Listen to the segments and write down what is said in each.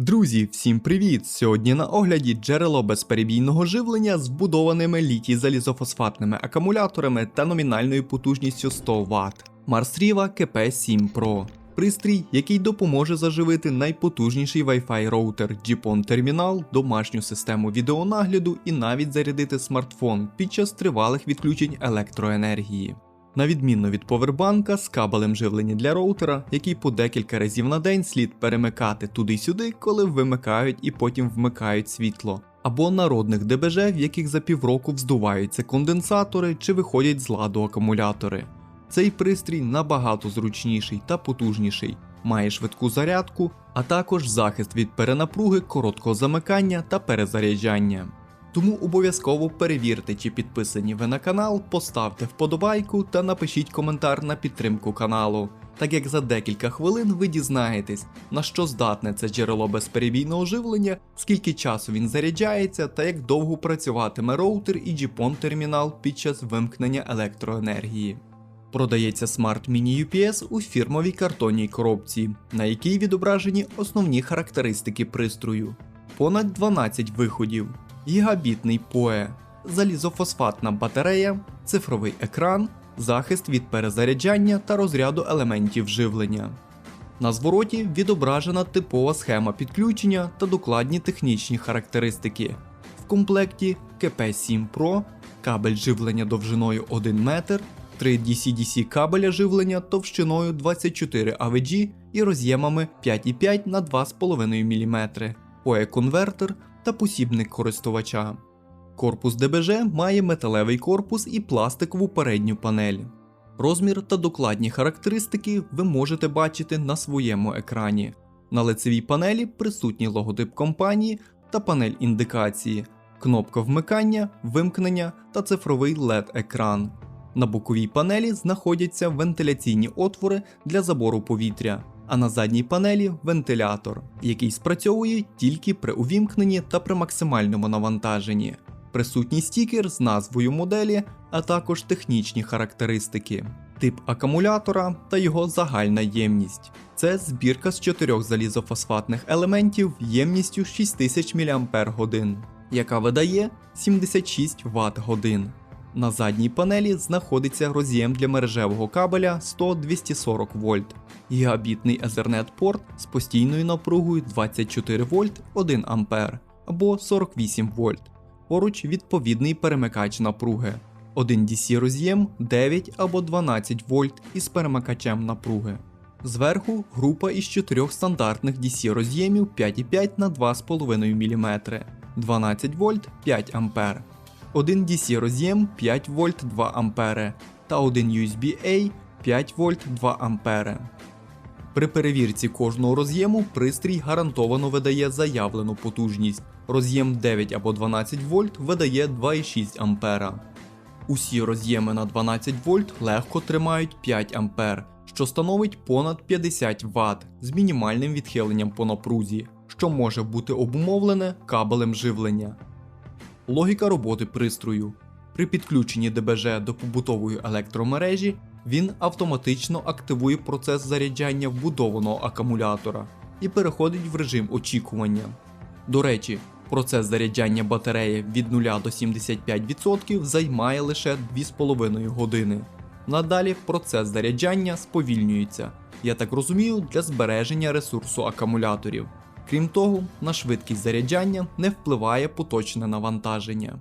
Друзі, всім привіт! Сьогодні на огляді джерело безперебійного живлення з вбудованими літій залізофосфатними акумуляторами та номінальною потужністю 100 Вт. Mars Riva KP7 Pro. Пристрій, який допоможе заживити найпотужніший Wi-Fi роутер GPON термінал, домашню систему відеонагляду і навіть зарядити смартфон під час тривалих відключень електроенергії. На відміну від повербанка з кабелем живлення для роутера, який по декілька разів на день слід перемикати туди-сюди, коли вимикають і потім вмикають світло, або народних ДБЖ, в яких за півроку вздуваються конденсатори чи виходять з ладу акумулятори. Цей пристрій набагато зручніший та потужніший, має швидку зарядку, а також захист від перенапруги, короткого замикання та перезаряджання. Тому обов'язково перевірте, чи підписані ви на канал, поставте вподобайку та напишіть коментар на підтримку каналу, так як за декілька хвилин ви дізнаєтесь, на що здатне це джерело безперебійного живлення, скільки часу він заряджається та як довго працюватиме роутер і GPON термінал під час вимкнення електроенергії. Продається Smart Mini UPS у фірмовій картонній коробці, на якій відображені основні характеристики пристрою. Понад 12 виходів, гігабітний PoE, залізофосфатна батарея, цифровий екран, захист від перезаряджання та розряду елементів живлення. На звороті відображена типова схема підключення та докладні технічні характеристики. В комплекті КП7 Pro, кабель живлення довжиною 1 метр, 3 DC-DC кабеля живлення товщиною 24 AVG і роз'ємами 5,5 на 2,5 мм, PoE-конвертер та посібник користувача. Корпус ДБЖ має металевий корпус і пластикову передню панель. Розмір та докладні характеристики ви можете бачити на своєму екрані. На лицевій панелі присутній логотип компанії та панель індикації, кнопка вмикання, вимкнення та цифровий LED-екран. На боковій панелі знаходяться вентиляційні отвори для забору повітря, а на задній панелі вентилятор, який спрацьовує тільки при увімкненні та при максимальному навантаженні. Присутній стікер з назвою моделі, а також технічні характеристики, тип акумулятора та його загальна ємність. Це збірка з чотирьох залізофосфатних елементів ємністю 6000 мАч, яка видає 76 Вт годин. На задній панелі знаходиться роз'єм для мережевого кабеля 100-240 вольт, гігабітний Ethernet порт з постійною напругою 24 вольт 1 А або 48 вольт. Поруч відповідний перемикач напруги. Один DC роз'єм 9 або 12 вольт із перемикачем напруги. Зверху група із чотирьох стандартних DC роз'ємів 5,5 на 2,5 мм, 12 вольт 5 А. Один DC роз'єм 5 вольт 2 А та один USB-A 5 вольт 2 А. При перевірці кожного роз'єму пристрій гарантовано видає заявлену потужність. Роз'єм 9 або 12 вольт видає 2,6 А. Усі роз'єми на 12 вольт легко тримають 5 А, що становить понад 50 Вт з мінімальним відхиленням по напрузі, що може бути обумовлене кабелем живлення. Логіка роботи пристрою. При підключенні ДБЖ до побутової електромережі він автоматично активує процес заряджання вбудованого акумулятора і переходить в режим очікування. До речі, процес заряджання батареї від 0 до 75% займає лише 2,5 години. Надалі процес заряджання сповільнюється, я так розумію, для збереження ресурсу акумуляторів. Крім того, на швидкість заряджання не впливає поточне навантаження.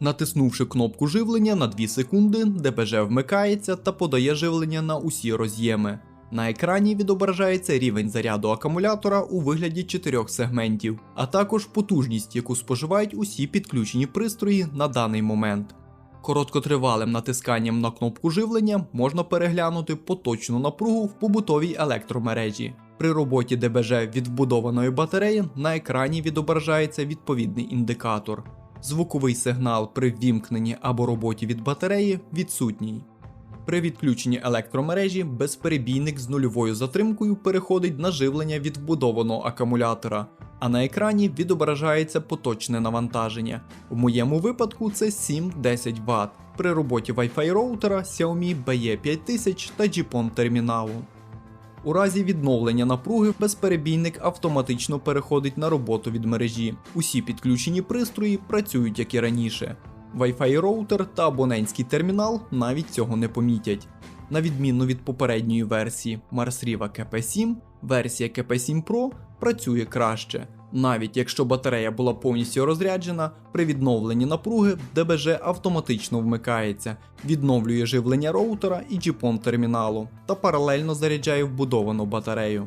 Натиснувши кнопку живлення на 2 секунди, ДБЖ вмикається та подає живлення на усі роз'єми. На екрані відображається рівень заряду акумулятора у вигляді 4 сегментів, а також потужність, яку споживають усі підключені пристрої на даний момент. Короткотривалим натисканням на кнопку живлення можна переглянути поточну напругу в побутовій електромережі. При роботі ДБЖ від вбудованої батареї на екрані відображається відповідний індикатор. Звуковий сигнал при ввімкненні або роботі від батареї відсутній. При відключенні електромережі безперебійник з нульовою затримкою переходить на живлення від вбудованого акумулятора, а на екрані відображається поточне навантаження. В моєму випадку це 7-10 Вт при роботі Wi-Fi роутера Xiaomi BE5000 та GPON терміналу. У разі відновлення напруги безперебійник автоматично переходить на роботу від мережі. Усі підключені пристрої працюють як і раніше. Wi-Fi роутер та абонентський термінал навіть цього не помітять. На відміну від попередньої версії Марсріва Riva KP7, версія КП7 Pro працює краще. Навіть якщо батарея була повністю розряджена, при відновленні напруги ДБЖ автоматично вмикається, відновлює живлення роутера і GPON терміналу та паралельно заряджає вбудовану батарею.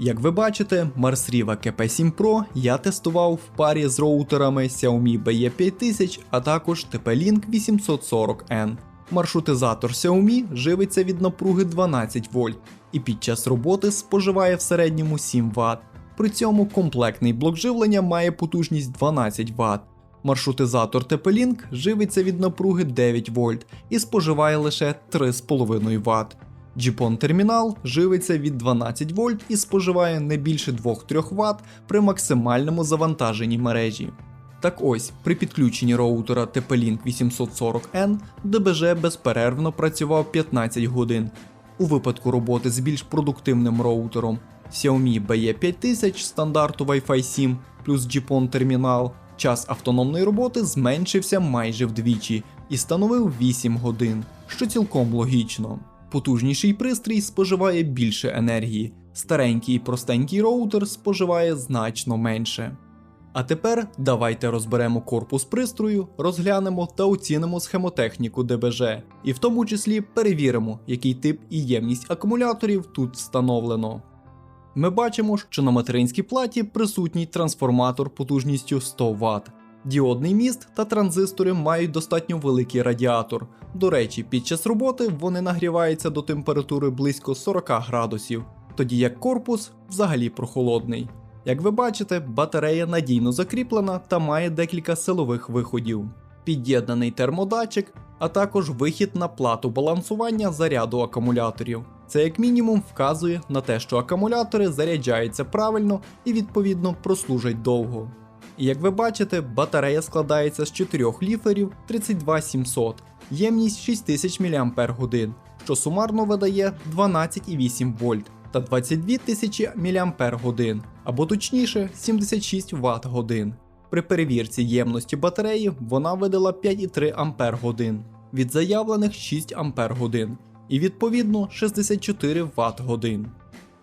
Як ви бачите, Mars Riva KP7 Pro я тестував в парі з роутерами Xiaomi BE5000, а також TP-Link 840N. Маршрутизатор Xiaomi живиться від напруги 12 вольт і під час роботи споживає в середньому 7 Вт. При цьому комплектний блок живлення має потужність 12 Вт. Маршрутизатор TP-Link живиться від напруги 9 вольт і споживає лише 3,5 Вт. GPON термінал живиться від 12 вольт і споживає не більше 2-3 Вт при максимальному завантаженні мережі. Так ось, при підключенні роутера TP-Link 840N ДБЖ безперервно працював 15 годин. У випадку роботи з більш продуктивним роутером Xiaomi BE5000 стандарту Wi-Fi 7 плюс GPON термінал, час автономної роботи зменшився майже вдвічі і становив 8 годин, що цілком логічно. Потужніший пристрій споживає більше енергії, старенький і простенький роутер споживає значно менше. А тепер давайте розберемо корпус пристрою, розглянемо та оцінимо схемотехніку ДБЖ, і в тому числі перевіримо, який тип і ємність акумуляторів тут встановлено. Ми бачимо, що на материнській платі присутній трансформатор потужністю 100 Вт. Діодний міст та транзистори мають достатньо великий радіатор. До речі, під час роботи вони нагріваються до температури близько 40 градусів, тоді як корпус взагалі прохолодний. Як ви бачите, батарея надійно закріплена та має декілька силових виходів, під'єднаний термодатчик, а також вихід на плату балансування заряду акумуляторів. Це як мінімум вказує на те, що акумулятори заряджаються правильно і відповідно прослужать довго. І як ви бачите, батарея складається з 4 ліферів 32700, ємність 6000 мАч, що сумарно видає 12,8 вольт та 22 тисячі мАч, або точніше 76 Вт годин. При перевірці ємності батареї вона видала 5,3 Ампер годин від заявлених 6 Ампер годин і відповідно 64 Вт.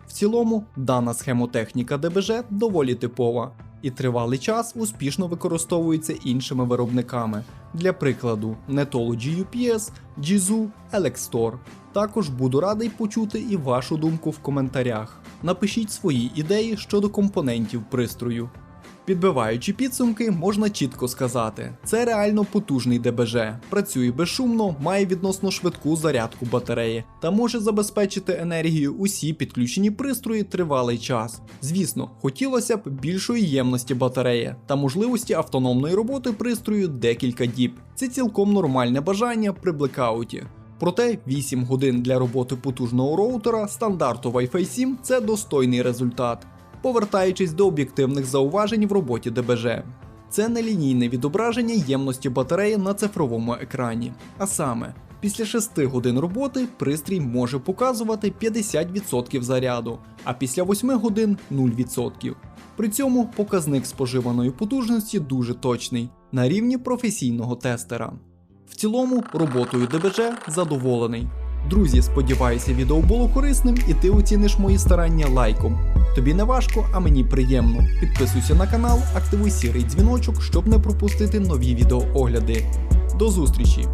В цілому, дана схемотехніка ДБЖ доволі типова і тривалий час успішно використовується іншими виробниками. Для прикладу, Netology UPS, Jizu, Elextor. Також буду радий почути і вашу думку в коментарях. Напишіть свої ідеї щодо компонентів пристрою. Підбиваючи підсумки, можна чітко сказати, це реально потужний ДБЖ, працює безшумно, має відносно швидку зарядку батареї та може забезпечити енергію усі підключені пристрої тривалий час. Звісно, хотілося б більшої ємності батареї та можливості автономної роботи пристрою декілька діб. Це цілком нормальне бажання при блекауті. Проте 8 годин для роботи потужного роутера стандарту Wi-Fi 7 це достойний результат повертаючись до об'єктивних зауважень в роботі ДБЖ. Це нелінійне відображення ємності батареї на цифровому екрані. А саме, після 6 годин роботи пристрій може показувати 50% заряду, а після 8 годин 0%. При цьому показник споживаної потужності дуже точний, на рівні професійного тестера. В цілому, роботою ДБЖ задоволений. Друзі, сподіваюся, відео було корисним і ти оціниш мої старання лайком. Тобі не важко, а мені приємно. Підписуйся на канал, активуй сірий дзвіночок, щоб не пропустити нові відеоогляди. До зустрічі!